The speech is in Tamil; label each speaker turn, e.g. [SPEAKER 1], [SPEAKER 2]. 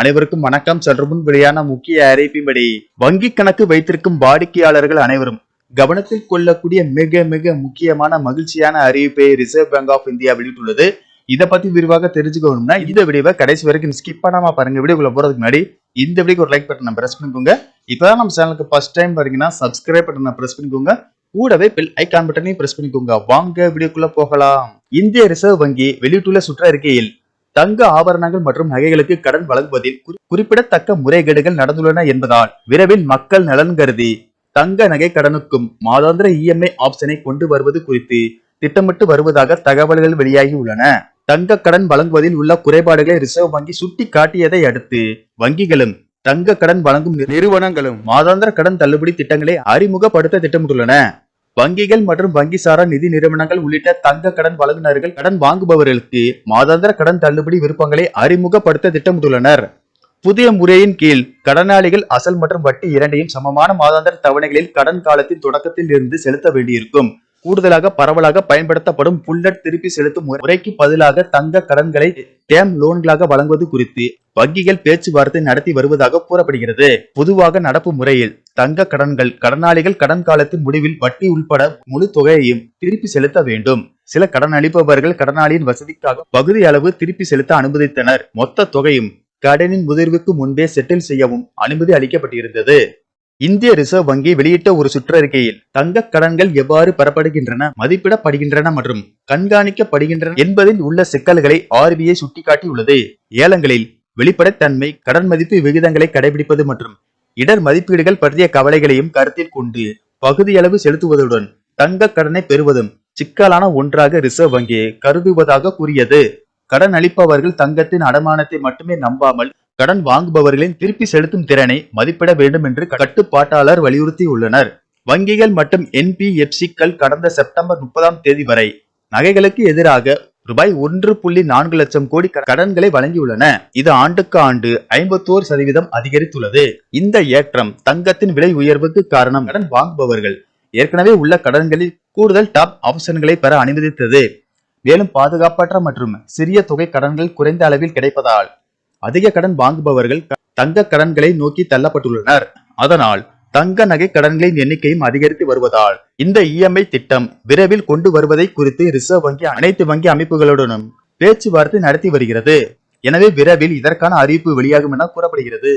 [SPEAKER 1] அனைவருக்கும் வணக்கம். சற்று முன் வெளியான முக்கிய அறிவிப்பின்படி வங்கி கணக்கு வைத்திருக்கும் வாடிக்கையாளர்கள் அனைவரும் கவனத்தில் கொள்ளக்கூடிய மிக மிக முக்கியமான மகிழ்ச்சியான அறிவிப்பை ரிசர்வ் பேங்க் ஆஃப் இந்தியா வெளியிட்டுள்ளது. இதை பத்தி விரிவாக தெரிஞ்சுக்கணும்னா இந்த வீடியோவை கடைசி வரைக்கும் ஸ்கிப் பண்ணாம பாருங்க. வீடியோக்குள்ள போறதுக்கு முன்னாடி இந்த வீடியோக்கு ஒரு லைக் பட்டனை பிரஸ் பண்ணிக்கோங்க. இப்பதான் நம்ம சேனலுக்கு ஃபர்ஸ்ட் டைம் பாருங்கன்னா சப்ஸ்கிரைப் பட்டனை பிரஸ் பண்ணிக்கோங்க. கூடவே பெல் ஐக்கான் பட்டனையும் பிரஸ் பண்ணிக்கோங்க. வாங்க வீடியோக்குள்ள போகலாம். இந்திய ரிசர்வ் வங்கி வெளியிட்டுள்ள சுற்றறிக்கையில் தங்க ஆபரணங்கள் மற்றும் நகைகளுக்கு கடன் வழங்குவதில் குறிப்பிடத்தக்க முறைகேடுகள் நடந்துள்ளன என்பதால் விரைவில் மக்கள் நலன் கருதி தங்க நகை கடனுக்கும் மாதாந்திர இஎம்ஐ ஆப்ஷனை கொண்டு வருவது குறித்து திட்டமிட்டு வருவதாக தகவல்கள் வெளியாகியுள்ளன தங்க கடன் வழங்குவதில் உள்ள குறைபாடுகளை ரிசர்வ் வங்கி சுட்டி காட்டியதை அடுத்து வங்கிகளும் தங்க கடன் வழங்கும் நிறுவனங்களும் மாதாந்திர கடன் தள்ளுபடி திட்டங்களை அறிமுகப்படுத்த திட்டமிட்டுள்ளன. வங்கிகள் மற்றும் வங்கி சாரா நிதி நிறுவனங்கள் உள்ளிட்ட தங்க கடன் வழங்குநர்கள் கடன் வாங்குபவர்களுக்கு மாதாந்திர கடன் தள்ளுபடி விருப்பங்களை அறிமுகப்படுத்த திட்டமிட்டுள்ளனர். புதிய முறையின் கீழ் கடனாளிகள் அசல் மற்றும் வட்டி இரண்டையும் சமமான மாதாந்திர தவணைகளில் கடன் காலத்தின் தொடக்கத்தில் இருந்து செலுத்த வேண்டியிருக்கும். கூடுதலாக பரவலாக பயன்படுத்தப்படும் புல்லட் திருப்பி செலுத்தும் முறைக்கு பதிலாக தங்க கடன்களை டேம் லோன்களாக வழங்குவது குறித்து வங்கிகள் பேச்சுவார்த்தை நடத்தி வருவதாக கூறப்படுகிறது. பொதுவாக நடப்பு முறையில் தங்க கடன்கள் கடனாளிகள் கடன் காலத்தின் முடிவில் வட்டி உள்பட முழு தொகையையும் திருப்பி செலுத்த வேண்டும். சில கடன் அளிப்பவர்கள் கடனாளியின் வசதிக்காக பகுதி அளவு திருப்பி செலுத்த அனுமதித்தனர். மொத்த தொகையும் கடனின் முதிர்வுக்கு முன்பே செட்டில் செய்யவும் அனுமதி அளிக்கப்பட்டிருந்தது. இந்திய ரிசர்வ் வங்கி வெளியிட்ட ஒரு சுற்றறிக்கையில் தங்க கடன்கள் எவ்வாறு பெறப்படுகின்றன மதிப்பிடப்படுகின்றன மற்றும் கண்காணிக்கப்படுகின்றன என்பதில் உள்ள சிக்கல்களை ஆர்பிஐ சுட்டிக்காட்டியுள்ளது. ஏலங்களில் வெளிப்படைத்தன்மை கடன் மதிப்பு விகிதங்களை கடைபிடிப்பது மற்றும் இடர் மதிப்பீடுகள் பற்றிய கவலைகளையும் கருத்தில் கொண்டு பகுதியளவு செலுத்துவதுடன் தங்க கடனை பெறுவதும் சிக்கலான ஒன்றாக ரிசர்வ் வங்கி கருதுவதாக கூறியது. கடன் அளிப்பவர்கள் தங்கத்தின் அடமானத்தை மட்டுமே நம்பாமல் கடன் வாங்குபவர்களின் திருப்பி செலுத்தும் திறனை மதிப்பிட வேண்டும் என்று கட்டுப்பாட்டாளர் வலியுறுத்தியுள்ளனர். வங்கிகள் மற்றும் என்பிஎஃப்சிக்கள் கடந்த செப்டம்பர் முப்பதாம் தேதி வரை நகைகளுக்கு எதிராக ரூபாய் ஒன்று புள்ளி நான்கு லட்சம் கோடி க- கடன்களை வழங்கியுள்ளன. இது ஆண்டுக்கு ஆண்டு ஐம்பத்தோரு சதவீதம் அதிகரித்துள்ளது. இந்த ஏற்றம் தங்கத்தின் விலை உயர்வுக்கு காரணம். கடன் வாங்குபவர்கள் ஏற்கனவே உள்ள கடன்களில் கூடுதல் டாப் ஆப்ஷன்களை பெற அனுமதித்தது. மேலும் பாதுகாப்பற்ற மற்றும் சிறிய தொகை கடன்கள் குறைந்த அளவில் கிடைப்பதால் அதிக கடன் வாங்குபவர்கள் தங்க கடன்களை நோக்கி தள்ளப்பட்டுள்ளனர். அதனால் தங்க நகை கடன்களின் எண்ணிக்கையும் அதிகரித்து வருவதால் இந்த இஎம்ஐ திட்டம் விரைவில் கொண்டு வருவதை குறித்து ரிசர்வ் வங்கி அனைத்து வங்கி அமைப்புகளுடனும் பேச்சுவார்த்தை நடத்தி வருகிறது. எனவே விரைவில் இதற்கான அறிவிப்பு வெளியாகும் என கூறப்படுகிறது.